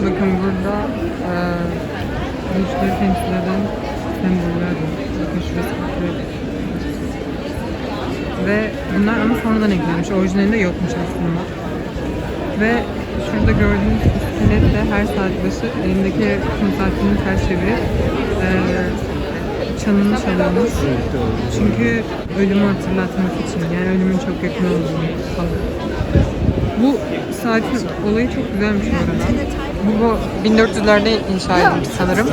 Bakın burada e, güçleri temsil eden semboller var. Bakın şurası bakıyor. Ve bunlar ama sonradan eklenmiş. Orijinalinde yokmuş aslında. Ve şurada gördüğünüz iskelet de her saat başı elindeki kum saatini ters çevirip e, çanını çalıyormuş. Çünkü ölümü hatırlatmak için. Yani ölümün çok yakın olduğunu falan. Bu saatin olayı çok güzelmiş bu arada. Bu, bu 1400'lerde inşa edilmiş sanırım.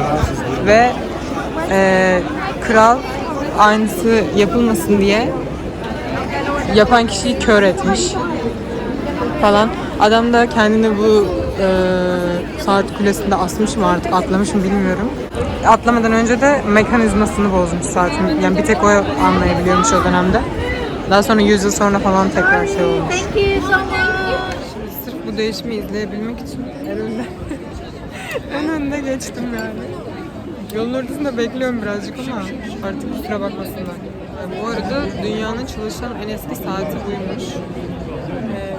Ve e, kral aynısı yapılmasın diye yapan kişiyi kör etmiş falan. Adam da kendini bu e, saat kulesinde asmış mı artık atlamış mı bilmiyorum. Atlamadan önce de mekanizmasını bozmuş saatin. Yani bir tek o anlayabiliyormuş o dönemde. Daha sonra 100 yıl sonra falan tekrar şey olmuş. Thank you so much. Bu değişimi izleyebilmek için en önde, en önde geçtim yani. Yolun ortasında bekliyorum birazcık ama artık kusura bakmasınlar. Bu arada dünyanın çalışan en eski saati buymuş. Ee,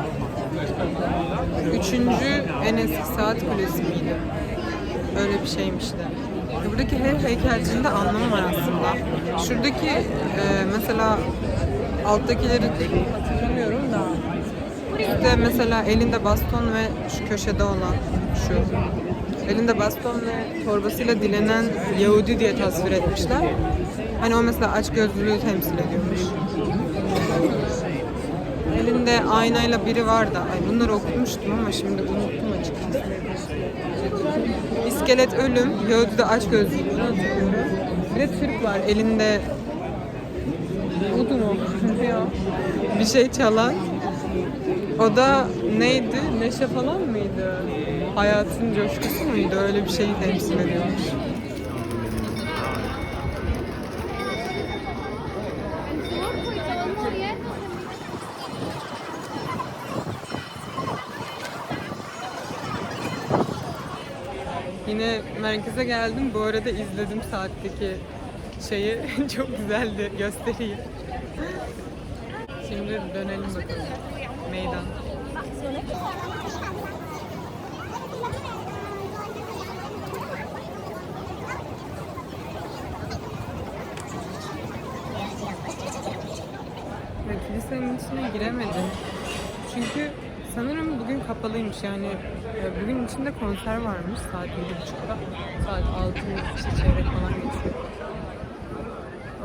üçüncü en eski saat kulesi miydi? Öyle bir şeymiş de. Buradaki her heykelcinin de anlamı var aslında. Şuradaki e, mesela alttakileri hatırlamıyorum da işte mesela elinde baston ve şu köşede olan şu. Elinde baston ve torbasıyla dilenen Yahudi diye tasvir etmişler. Hani o mesela aç gözlülüğü temsil ediyormuş. Elinde aynayla biri var da. Ay bunları okumuştum ama şimdi unuttum açıkçası. İskelet ölüm, Yahudi de aç gözlülüğünü. Bir de Türk var elinde Udu mu? Bir şey çalan. O da neydi? Neşe falan mıydı? Hayatın coşkusu muydu? Öyle bir şeyi temsil ediyormuş. Yine merkeze geldim. Bu arada izledim saatteki şeyi. Çok güzeldi. Göstereyim. Şimdi dönelim bakalım. Meydan. Ya kilisenin içine giremedim. Çünkü sanırım bugün kapalıymış yani e, bugün içinde konser varmış saat 7.30'da. Saat 6 işte çeyrek falan geçiyor.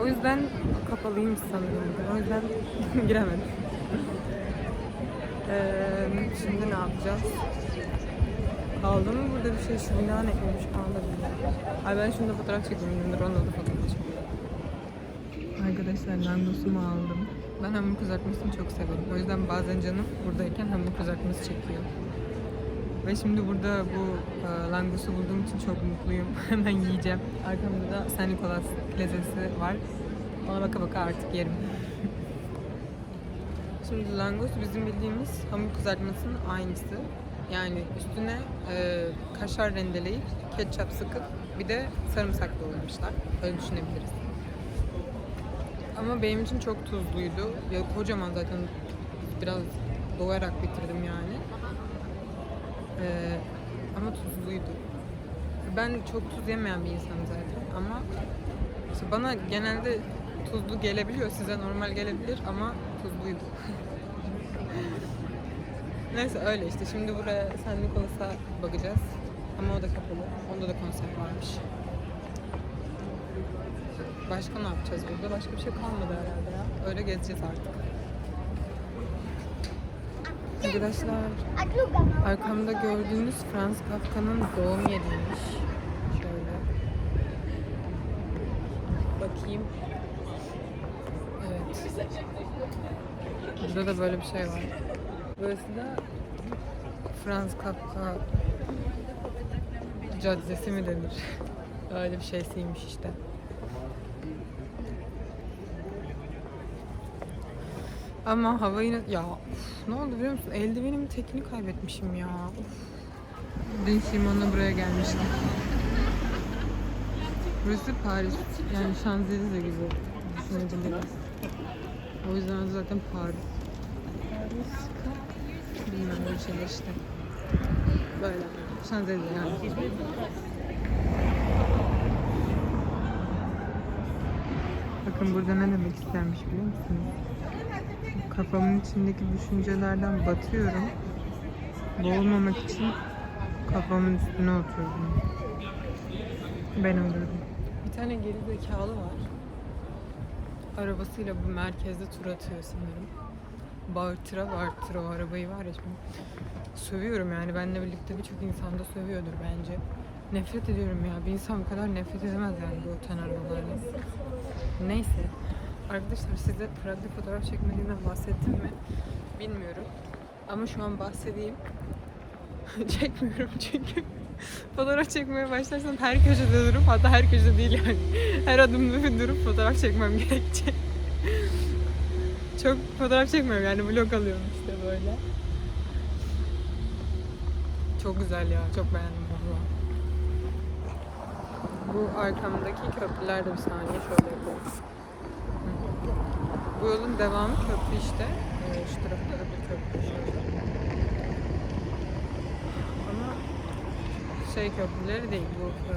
O yüzden kapalıymış sanırım. O yüzden giremedim. Şimdi ne yapacağız? Kaldı mı burada bir şey? Şu bina ne bilmiyorum. Ay ben şunda fotoğraf çekeyim. Onda da fotoğraf çekeyim. Arkadaşlar langosumu aldım. Ben hamur kızartmasını çok severim. O yüzden bazen canım buradayken hamur kızartması çekiyor. Ve şimdi burada bu e, langosu bulduğum için çok mutluyum. Hemen yiyeceğim. Arkamda da San Nicolas plazası var. Ona baka baka artık yerim. Şimdi langos bizim bildiğimiz hamur kızartmasının aynısı. Yani üstüne e, kaşar rendeleyip ketçap sıkıp bir de sarımsak doğramışlar. Öyle düşünebiliriz. Ama benim için çok tuzluydu. Ya kocaman zaten biraz doyarak bitirdim yani. Ee, ama tuzluydu. Ben çok tuz yemeyen bir insanım zaten ama işte bana genelde tuzlu gelebiliyor. Size normal gelebilir ama tuzluydu. Neyse öyle işte. Şimdi buraya San Nicolas'a bakacağız. Ama o da kapalı. Onda da konser varmış. Başka ne yapacağız burada? Başka bir şey kalmadı herhalde ya. Öyle gezeceğiz artık. Arkadaşlar arkamda gördüğünüz Franz Kafka'nın doğum yeriymiş. Şöyle. Bakayım. Evet. Burada da böyle bir şey var. Burası da Franz Kafka caddesi mi denir? Öyle bir şeysiymiş işte. Ama hava yine... Ya uf, ne oldu biliyor musun? Eldivenimin tekini kaybetmişim ya. Uf. Dün Simon'la buraya gelmiştim. Burası Paris. Yani Şanzelize güzel. Düşünebiliriz. O yüzden zaten Paris. Paris. Bilmem bir şeyler işte. Böyle. Şanzelize yani. Bakın burada ne demek istermiş biliyor musunuz? Kafamın içindeki düşüncelerden batıyorum. Boğulmamak için kafamın üstüne oturdum. Ben olurdum. Bir tane geri zekalı var. Arabasıyla bu merkezde tur atıyor sanırım. Bağırtıra bağırtıra o arabayı var ya şimdi. Sövüyorum yani benimle birlikte birçok insan da sövüyordur bence. Nefret ediyorum ya. Bir insan bu kadar nefret edemez yani bu öten arabalarla. Neyse. Arkadaşlar size Prag'da fotoğraf çekmediğimden bahsettim mi? Bilmiyorum. Ama şu an bahsedeyim. Çekmiyorum çünkü. fotoğraf çekmeye başlarsam her köşede durup hatta her köşede değil yani. Her adımda bir durup fotoğraf çekmem gerekecek. Çok fotoğraf çekmiyorum yani vlog alıyorum işte böyle. Çok güzel ya. Çok beğendim valla. Bu arkamdaki köprüler de bir saniye şöyle yapalım. Bu yolun devamı köprü işte. Ee, şu tarafta öbür köprü şöyle. Ama şey köprüleri değil bu e,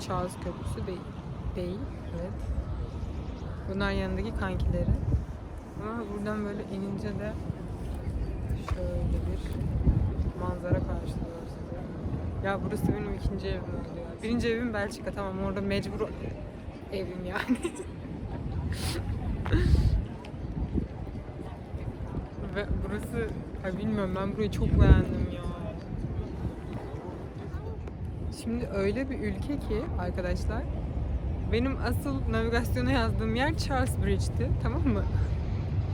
Charles Köprüsü değil. Değil. Evet. Bunlar yanındaki kankileri. Ama buradan böyle inince de şöyle bir manzara karşılıyor. Ya burası benim ikinci evim oldu ya. Birinci evim Belçika tamam orada mecbur evim yani. Ve burası ay bilmiyorum ben burayı çok beğendim ya. Şimdi öyle bir ülke ki arkadaşlar benim asıl navigasyona yazdığım yer Charles Bridge'ti tamam mı?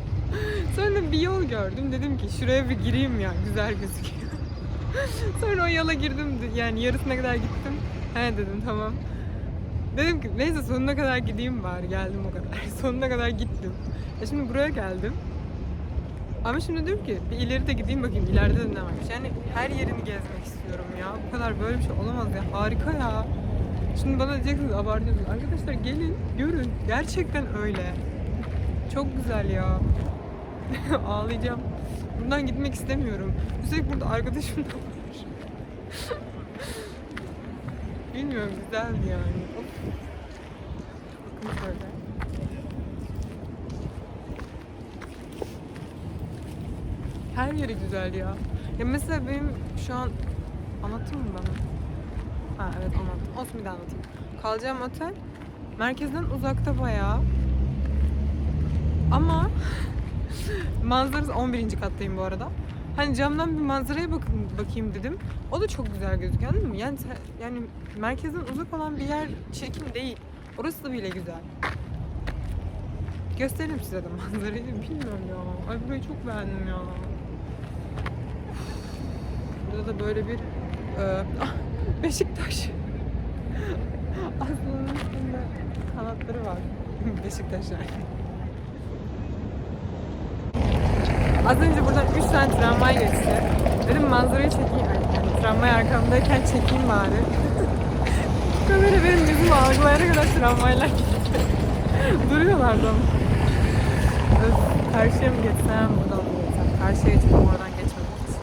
Sonra bir yol gördüm dedim ki şuraya bir gireyim ya güzel gözüküyor. Sonra o yola girdim yani yarısına kadar gittim. He dedim tamam. Dedim ki neyse sonuna kadar gideyim bari geldim o kadar. sonuna kadar gittim. E şimdi buraya geldim. Ama şimdi diyorum ki bir ileri de gideyim bakayım ileride de ne varmış. Yani her yerini gezmek istiyorum ya. Bu kadar böyle bir şey olamaz ya. Harika ya. Şimdi bana diyeceksiniz abartıyorsunuz. Arkadaşlar gelin görün. Gerçekten öyle. Çok güzel ya. Ağlayacağım. Bundan gitmek istemiyorum. Üstelik burada arkadaşım da var. Bilmiyorum güzeldi yani. Bakın şöyle. Her yeri güzel ya. Ya mesela benim şu an anlattım mı bana? Ha evet anlattım. Olsun bir daha anlatayım. Kalacağım otel merkezden uzakta bayağı. Ama manzarası 11. kattayım bu arada. Hani camdan bir manzaraya bakın bakayım dedim. O da çok güzel gözüküyor anladın mı? Yani yani merkezden uzak olan bir yer çirkin değil. Orası da bile güzel. Gösteririm size de manzarayı. Bilmiyorum ya. Ay burayı çok beğendim ya. Burada da böyle bir e, Beşiktaş. Aslanın üstünde kanatları var. Beşiktaş yani. Az önce buradan 3 tane tramvay geçti. Dedim manzarayı çekeyim. Yani tramvay arkamdayken çekeyim bari. Kamera benim yüzümü algılayana kadar tramvaylar gitti. Duruyorlardı ama. Öf, Karşıya mı geçsem, buradan mı geçsem? Karşıya geçip oradan geçmemek için.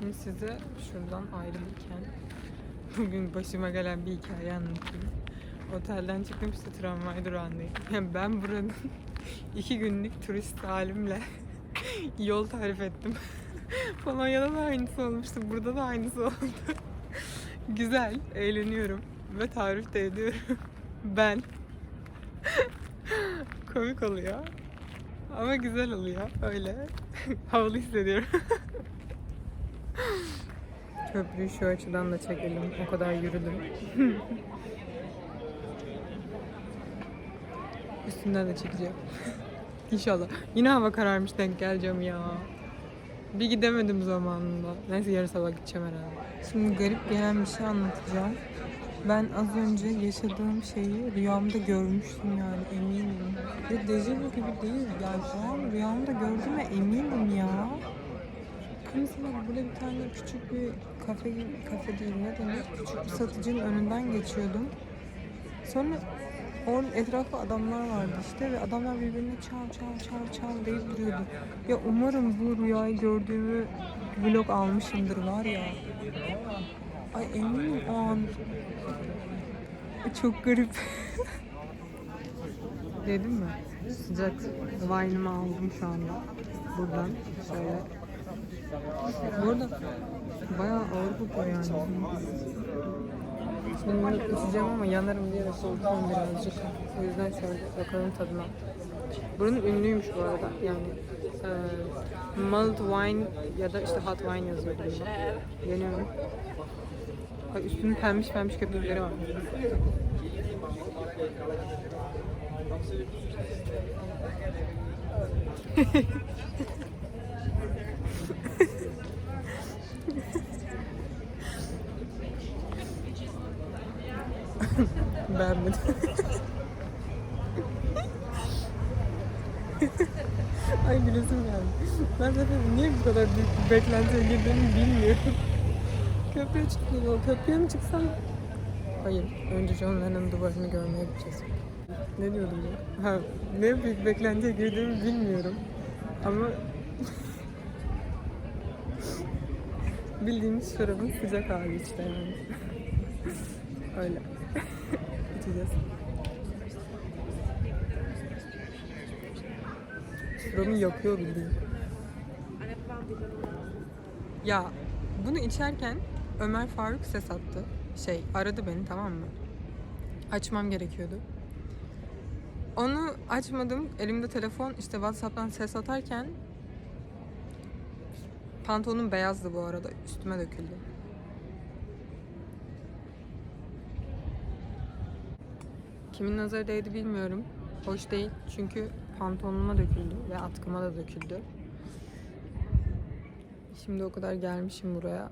Şimdi size şuradan ayrılırken bugün başıma gelen bir hikaye anlatayım. Otelden çıktım işte tramvay durağındayım. Yani ben buranın iki günlük turist halimle yol tarif ettim. Polonya'da da aynısı olmuştu. Burada da aynısı oldu. Güzel, eğleniyorum ve tarif de ediyorum. Ben. Komik oluyor. Ama güzel oluyor. Öyle. Havalı hissediyorum. Köprüyü şu açıdan da çekelim. O kadar yürüdüm. Üstünden de çekeceğim. İnşallah. Yine hava kararmış denk geleceğim ya. Bir gidemedim zamanında. Neyse yarın sabah gideceğim herhalde. Şimdi garip gelen bir şey anlatacağım. Ben az önce yaşadığım şeyi rüyamda görmüştüm yani eminim. Ve dejavu gibi değil. Yani şu an rüyamda gördüğüme eminim ya. Mesela böyle bir tane küçük bir kafe kafe değil ne denir? Küçük bir satıcının önünden geçiyordum. Sonra onun etrafı adamlar vardı işte ve adamlar birbirine çal çal çal çal deyip duruyordu. Ya umarım bu rüyayı gördüğümü vlog almışımdır var ya. Ay eminim o an. Çok garip. Dedim mi? Sıcak wine'ımı aldım şu anda. Buradan şöyle. Bu arada bayağı kokuyor yani. Şimdi içeceğim ama yanarım diye de soğutuyorum birazcık. O yüzden şöyle bakalım tadına. Buranın ünlüymüş bu arada. Yani e, mulled wine ya da işte hot wine yazıyor burada. Deniyorum. Ay üstünün pembiş pembiş köpükleri var. Beğenmedim. Ay gülesim geldi. Ben zaten niye bu kadar büyük bir beklentiye girdiğimi bilmiyorum. Köprüye çıktım. O köprüye mi çıksam? Hayır. Önce John Lennon'ın duvarını görmeye gideceğiz. Ne diyordum ya? Ha, ne büyük beklentiye girdiğimi bilmiyorum. Ama bildiğimiz şarabın sıcak hali işte yani. Öyle. İçeceğiz. Şuramı yakıyor bildiğin. Ya bunu içerken Ömer Faruk ses attı. Şey aradı beni tamam mı? Açmam gerekiyordu. Onu açmadım. Elimde telefon işte WhatsApp'tan ses atarken pantolonum beyazdı bu arada. Üstüme döküldü. Kimin nazarı değdi bilmiyorum. Hoş değil çünkü pantolonuma döküldü ve atkıma da döküldü. Şimdi o kadar gelmişim buraya.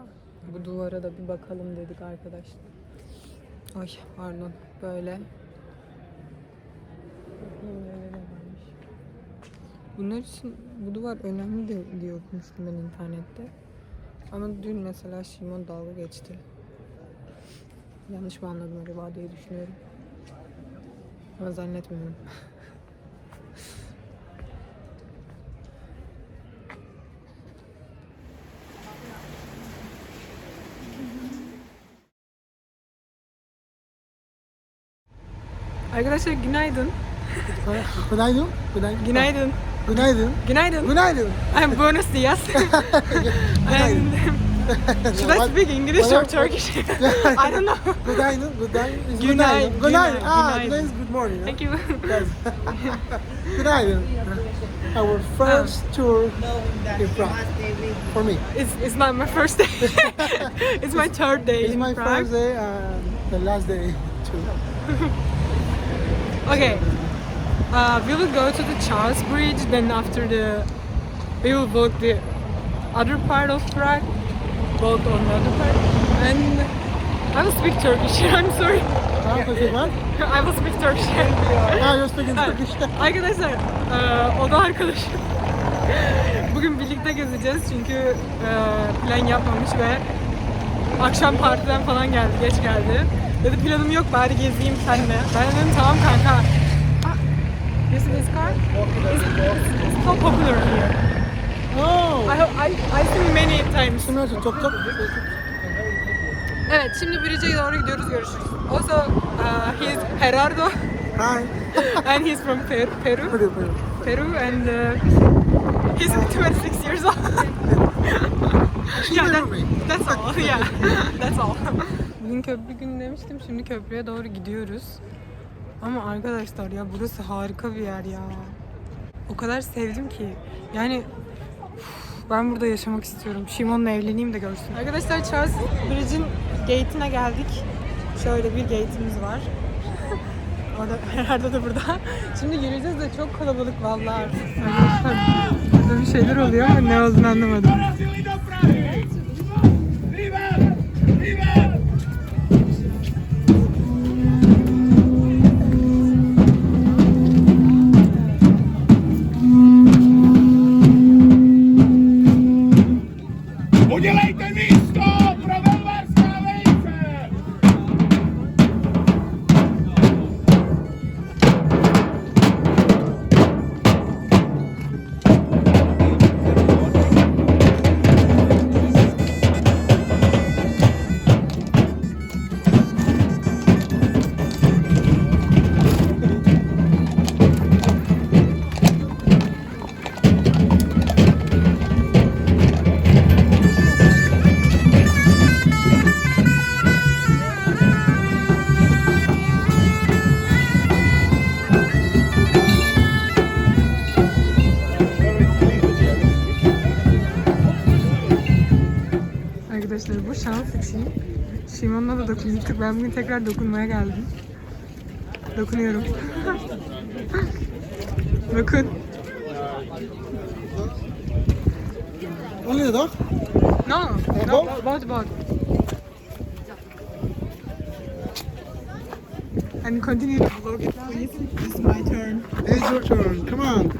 Bu duvara da bir bakalım dedik arkadaşlar. Ay pardon böyle. Bunlar için bu duvar önemli de diye ben internette. Ama dün mesela Şimon dalga geçti. Yanlış mı anladım acaba diye düşünüyorum. Ama zannetmiyorum. Arkadaşlar günaydın. Günaydın. Günaydın. Günaydın. Günaydın. Günaydın. Günaydın. I'm buenos dias. And should I speak English or Turkish? I don't know. Good Günaydın. Good Günaydın. Günaydın. Günaydın. Ah, Günaydın. today is good morning. Thank you. Yes. Günaydın. Our first tour in Prague. For me. It's, it's not my first day. it's my third day It's in my Prague. first day and the last day too. Okay. Uh, we will go to the Charles Bridge. Then after the, we will walk the other part of Prague. Walk on the other part. And I will speak Turkish. I'm sorry. I will speak Turkish. Ah, you're speaking Ha, Turkish. Arkadaşlar, eee, o da arkadaşım. Bugün birlikte gezeceğiz çünkü eee, plan yapmamış ve akşam partiden falan geldi, geç geldi. Dedi planım yok bari gezeyim seninle. Ben de dedim tamam kanka. Ah, you this car? It's, it's so popular here. Oh. I, I, I see many times. Çok çok. Evet, şimdi Bridge'e doğru gidiyoruz, görüşürüz. Also, uh, he's Gerardo Hi. and he's from Peru. Peru. Peru, Peru. Peru and uh, he's 26 years old. yeah, that, that's all. Yeah, that's all. Bugün köprü günü demiştim. Şimdi köprüye doğru gidiyoruz. Ama arkadaşlar ya burası harika bir yer ya. O kadar sevdim ki. Yani ben burada yaşamak istiyorum. Şimon'la evleneyim de görsün. Arkadaşlar Charles Bridge'in gate'ine geldik. Şöyle bir gate'imiz var. Orada herhalde de burada. Şimdi yürüyeceğiz de çok kalabalık vallahi. Burada bir şeyler oluyor ama ne olduğunu anlamadım. Udělejte dokunmuştuk. Ben bugün tekrar dokunmaya geldim. Dokunuyorum. Only the dog? No, no, bot bot. And continue the vlog, please. It's my turn. It's your turn. Come on.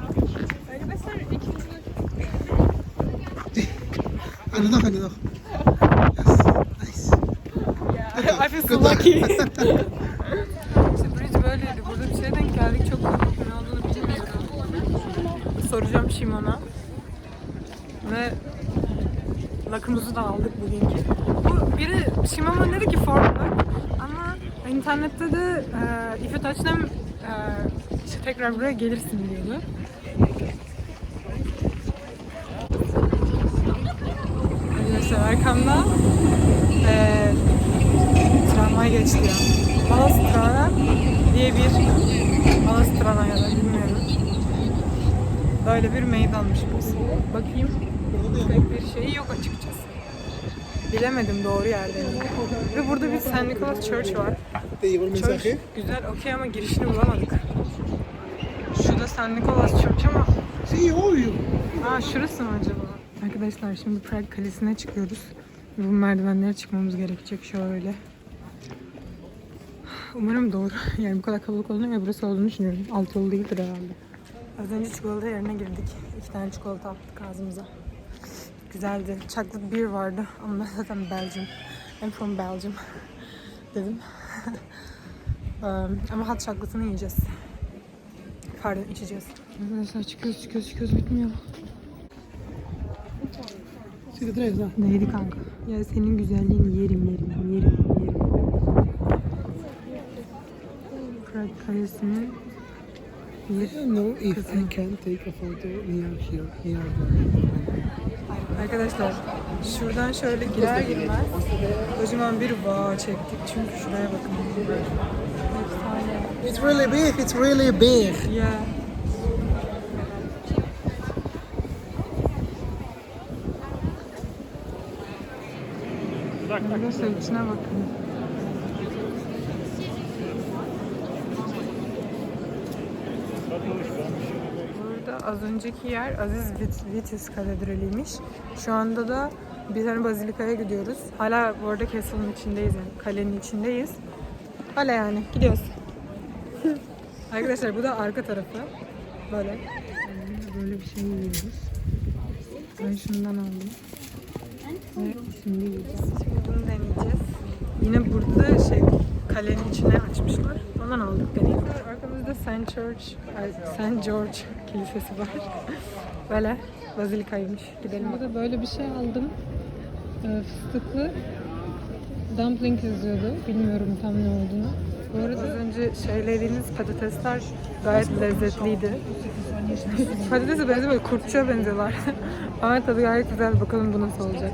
And the dog, and the dog. Yes. Nice. I lucky. işte böyleydi. Burada bir şeye denk geldik. Çok ne olduğunu bilmiyorum. Soracağım Şimon'a. Ve lakımızı da aldık bugünkü. Bu biri Şimon dedi ki formda ama internette de e, if you e, işte tekrar buraya gelirsin diyordu. Arkadaşlar arkamda e, tramvay geçti ya. Malastrana diye bir Malastrana ya da bilmiyorum. Böyle bir meydanmış burası. Bakayım. Pek bir şeyi yok açıkçası. Bilemedim doğru yerdeyim. Ve burada bir St. Nicholas Church var. Church güzel okey ama girişini bulamadık. Şurada St. Nicholas Church ama. Aa şurası mı acaba? Arkadaşlar şimdi Prag Kalesi'ne çıkıyoruz. Bu merdivenlere çıkmamız gerekecek şöyle. Umarım doğru. Yani bu kadar kalabalık olduğunu ve burası olduğunu düşünüyorum. Alt yol değildir herhalde. Az önce çikolata yerine girdik. İki tane çikolata attık ağzımıza. Güzeldi. Chocolate beer vardı. Ama zaten Belgium. I'm from Belgium. Dedim. Um, Ama hot chocolate'ını yiyeceğiz. Pardon içeceğiz. Arkadaşlar çıkıyoruz çıkıyoruz çıkıyoruz bitmiyor. Neydi kanka? Ya senin güzelliğini yerim yerim yerim yerim. Prag Kalesi'nin bir No, if I can take a photo near here, near the... Arkadaşlar şuradan şöyle girer girmez kocaman bir bağ çektik çünkü şuraya bakın. Efsane. It's really big, it's really big. Ya. Arkadaşlar içine bakın. Burada az önceki yer Aziz Vit- Vitus Katedrali'ymiş. Şu anda da bir tane bazilikaya gidiyoruz. Hala bu arada castle'ın içindeyiz yani. Kalenin içindeyiz. Hala yani gidiyoruz. Arkadaşlar bu da arka tarafı. Böyle. Böyle bir şey yiyoruz. Ben şundan aldım. Ve şimdi yiyeceğiz. Şimdi bunu deneyeceğiz. Yine burada şey kalenin içine açmışlar. Ondan aldık deneyelim. Arkamızda St. George, St. George kilisesi var. Böyle bazilikaymış. Gidelim. Burada böyle bir şey aldım. Ee, fıstıklı dumpling yazıyordu. Bilmiyorum tam ne olduğunu. Bu arada az önce söylediğiniz patatesler gayet lezzetliydi. Patatese benziyor, kurtçuğa benziyorlar. Ama tadı gayet güzel. Bakalım bu nasıl olacak.